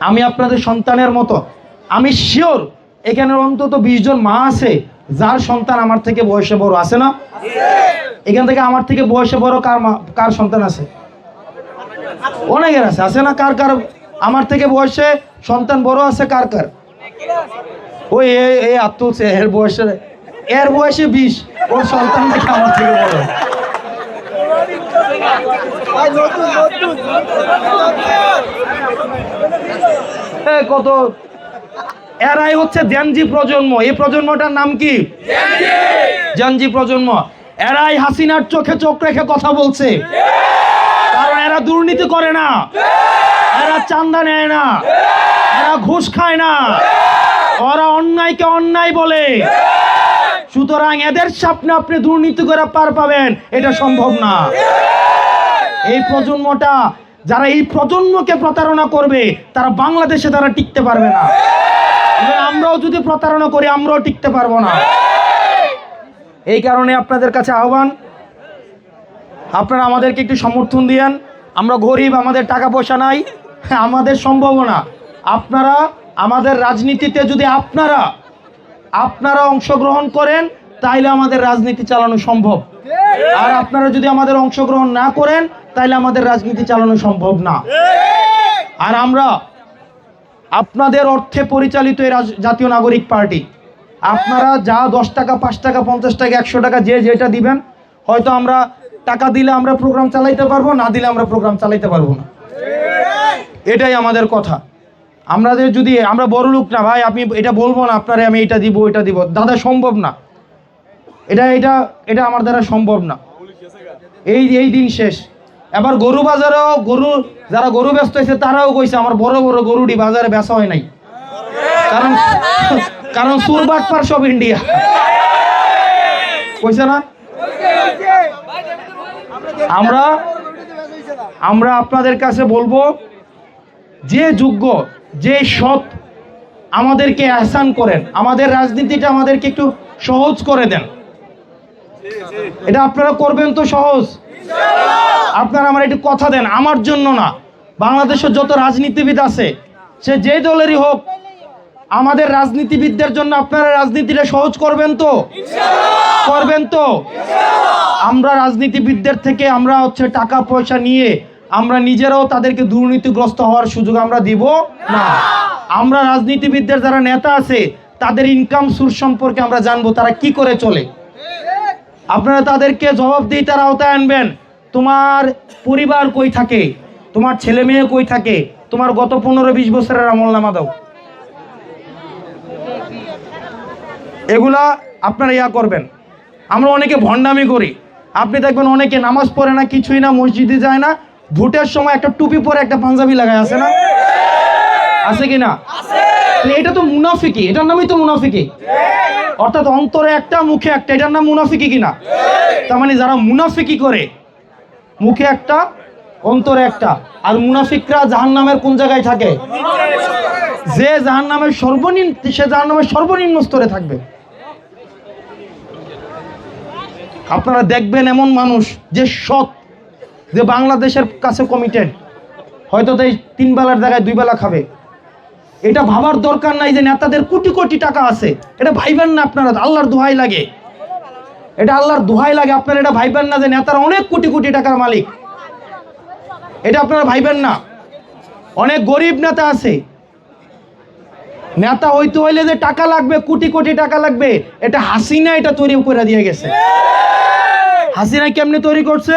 আমি আপনাদের সন্তানের মতো। আমি শিওর এখানে অন্তত বিশ জন মা আছে, যার সন্তান আমার থেকে বয়সে বড়, আছে না? এখান থেকে আমার থেকে বয়সে বড় কার কার সন্তান আছে? অনেকের আছে। আছে না কার কার? আমার থেকে বয়সে সন্তান বড় আছে কার কার? ওই এ- হাত এর বয়সে এর বয়সে বিশ। ওর সন্তান থেকে আমার থেকে বড় এ, কত? এরাই হচ্ছে জেনজি প্রজন্ম। এই প্রজন্মটার নাম কি? জেনজি প্রজন্ম। এরাই হাসিনার চোখে চোখ রেখে কথা বলছে। কারণ এরা দুর্নীতি করে না। এরা চান্দা নেয় না। এরা ঘুষ খায় না। ওরা অন্যায়কে অন্যায় বলে। সুতরাং এদের স্বপ্নে আপনি দুর্নীতি করে পার পাবেন। এটা সম্ভব না। এই প্রজন্মটা যারা এই প্রজন্মকে প্রতারণা করবে, তারা বাংলাদেশে তারা টিকতে পারবে না। আমরাও যদি প্রতারণা করি, আমরাও টিকতে পারব না। এই কারণে আপনাদের কাছে আহ্বান, আপনারা আমাদেরকে একটু সমর্থন দিয়েন। আমরা গরিব, আমাদের টাকা পয়সা নাই, আমাদের সম্ভাবনা আপনারা আমাদের রাজনীতিতে যদি আপনারা আপনারা অংশগ্রহণ করেন, তাইলে আমাদের রাজনীতি চালানো সম্ভব। আর আপনারা যদি আমাদের অংশগ্রহণ না করেন তাইলে আমাদের রাজনীতি চালানো সম্ভব না। আর আমরা আপনাদের অর্থে পরিচালিত এই জাতীয় নাগরিক পার্টি। আপনারা যা দশ টাকা, পাঁচ টাকা, পঞ্চাশ টাকা, একশো টাকা যে যেটা দিবেন, হয়তো আমরা টাকা দিলে আমরা প্রোগ্রাম চালাইতে পারব, না দিলে আমরা প্রোগ্রাম চালাইতে পারব না। এটাই আমাদের কথা। আমাদের যদি, আমরা বড় লোক না, ভাই আপনি এটা বলব না, আপনারে আমি এটা দিব এটা দিব। দাদা, সম্ভব না। এটা এটা এটা আমার দ্বারা সম্ভব না। এই এই দিন শেষ। এবার গরু বাজারেও গরু, যারা গরু ব্যস্ত হয়েছে, তারাও কইছে, আমার বড় বড় গরুটি বাজারে বেচা হয় নাই। কারণ কারণ সুরবাট পার সব ইন্ডিয়া। কইছে না? আমরা আমরা আপনাদের কাছে বলব, যে যোগ্য, যে সৎ আমাদেরকে আহসান করেন, আমাদের রাজনীতিটা আমাদেরকে একটু সহজ করে দেন। এটা আপনারা করবেন তো সহজ। আপনারা আমার একটু কথা দেন, আমার জন্য না। বাংলাদেশের যত রাজনীতিবিদ আছে, সে যে দলেরই হোক, আমাদের রাজনীতিবিদদের জন্য আপনারা রাজনীতিটা সহজ করবেন তো? করবেন তো? আমরা রাজনীতিবিদদের থেকে আমরা হচ্ছে টাকা, পয়সা নিয়ে আমরা নিজেরাও তাদেরকে দুর্নীতিগ্রস্ত হওয়ার সুযোগ আমরা দিব না। আমরা রাজনীতিবিদদের যারা নেতা আছে, তাদের ইনকাম সোর্স সম্পর্কে আমরা জানব তারা কি করে চলে। আপনারা তাদেরকে জবাবদিহিতার আওতায় আনবেন। তোমার পরিবার কই থাকে? তোমার ছেলে মেয়ে কই থাকে? তোমার গত পনেরো বিশ বছরের আমল নামা দাও। এগুলা আপনারা ইয়া করবেন। আমরা অনেকে ভণ্ডামি করি। আপনি দেখবেন অনেকে নামাজ পড়ে না কিছুই না মসজিদে যায় না। ভোটের সময় একটা টুপি পরে একটা পাঞ্জাবি লাগায় আছে না? আছে কি না? এটা তো মুনাফিকি এটার নামই তো মুনাফিকি। অর্থাৎ অন্তরে একটা, মুখে একটা। এটার নাম মুনাফিকি কিনা? তার মানে যারা মুনাফিকি করে, মুখে একটা, অন্তরে একটা। আর মুনাফিকরা জাহান নামের কোন জায়গায় থাকে? যে জাহান নামের সর্বনিম্ন, সে জাহান নামের সর্বনিম্ন স্তরে থাকবে। আপনারা দেখবেন এমন মানুষ যে সৎ, যে বাংলাদেশের কাছে কমিটেড হয়তো তাই তিন বেলার জায়গায় দুই বেলা খাবে। এটা ভাবার দরকার নাই যে নেতাদের কোটি কোটি টাকা আছে। এটা ভাইবেন না আপনারা, আল্লাহর দোহাই লাগে। এটা আল্লাহর দোহাই লাগে, আপনারা এটা ভাইবেন না যে নেতারা অনেক কোটি কোটি টাকার মালিক। এটা আপনারা ভাইবেন না। অনেক গরিব নেতা আছে। নেতা হইতে হইলে যে টাকা লাগবে, কোটি কোটি টাকা লাগবে, এটা হাসিনা এটা তৈরি করে দিয়ে গেছে। হাসিনা কেমনে তৈরি করছে?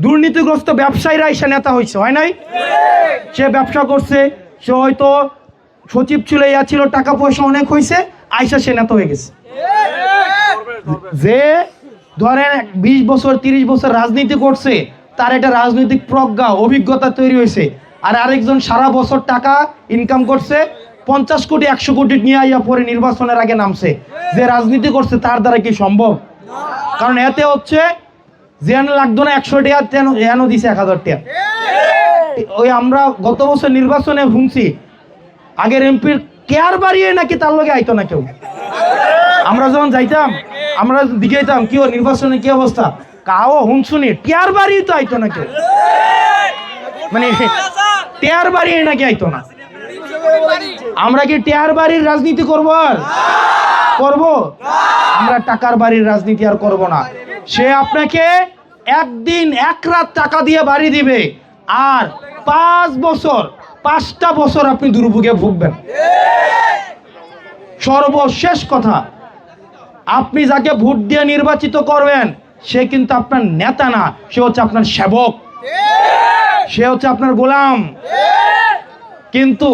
দুর্নীতিগ্রস্ত ব্যবসায়ীরা এসে নেতা হয়েছে হয় নাই? সে ব্যবসা করছে, সে হয়তো সচিব ছিল ইয়া ছিল টাকা পয়সা অনেক হয়েছে আয়সা সে নেতা হয়ে গেছে। যে ধরেন বিশ বছর, তিরিশ বছর রাজনীতি করছে, তার একটা রাজনৈতিক প্রজ্ঞা, অভিজ্ঞতা তৈরি হয়েছে। আর আরেকজন সারা বছর টাকা ইনকাম করছে, পঞ্চাশ কোটি, একশো কোটি নিয়ে আইয়া পরে নির্বাচনের আগে নামছে। যে রাজনীতি করছে, তার দ্বারা কি সম্ভব? কারণ এতে হচ্ছে, যেন লাগতো না একশো টাকা তেন দিছে এক হাজার টাকা ওই আমরা গত বছর নির্বাচনে শুনছি আগের এমপির কেয়ার বাড়িয়ে নাকি তার লগে আইতো না কেউ? আমরা যখন যাইতাম, আমরা দিকে যেতাম কি নির্বাচনে কি অবস্থা? কাও হুন শুনি টিয়ার বাড়ি তো আইতো না কেউ? মানে টিয়ার বাড়ি নাকি আইতো না? আমরা কি টেয়ার বাড়ির রাজনীতি করব আর? করব? আমরা টাকার বাড়ির রাজনীতি আর করব না। সে আপনাকে একদিন এক রাত টাকা দিয়ে বাড়ি দিবে। আর পাঁচ বছর পাঁচটা বছর আপনি দুর্ভোগে ভুগবেন। সর্বশেষ কথা আপনি যাকে ভোট দিয়ে নির্বাচিত করবেন সে কিন্তু আপনার নেতা না সে হচ্ছে আপনার সেবক। সে হচ্ছে আপনার গোলাম। কিন্তু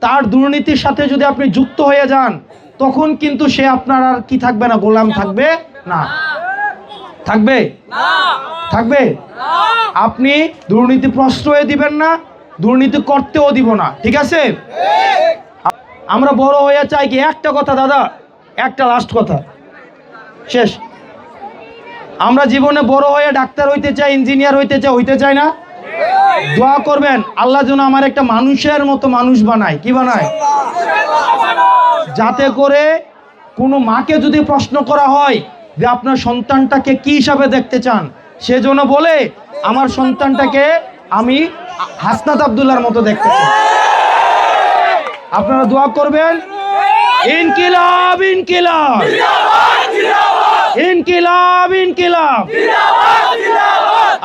তার দুর্নীতির সাথে যদি আপনি যুক্ত হয়ে যান তখন কিন্তু সে আপনার আর কি থাকবে না গোলাম থাকবে না। থাকবে? থাকবে? আপনি দুর্নীতি প্রশ্রয় দিবেন না দুর্নীতি করতেও দিব না, ঠিক আছে? আমরা বড় হয়ে চাই কি একটা কথা, দাদা, একটা লাস্ট কথা। শেষ। আমরা জীবনে বড় হয়ে ডাক্তার হইতে চাই ইঞ্জিনিয়ার হইতে চাই হইতে চাই না? দোয়া করবেন, আল্লাহ যেন আমার একটা মানুষের মতো মানুষ বানায়। কি বানায়? যাতে করে কোনো মাকে যদি প্রশ্ন করা হয় যে আপনার সন্তানটাকে কি হিসাবে দেখতে চান সেজন্য বলে, আমার সন্তানটাকে আমি হাসনাত আবদুল্লার মতো দেখতে আপনারা দোয়া করবেন? ইনকিলাব ইনকিলাব। ইনকিলাব ইনকিলাব।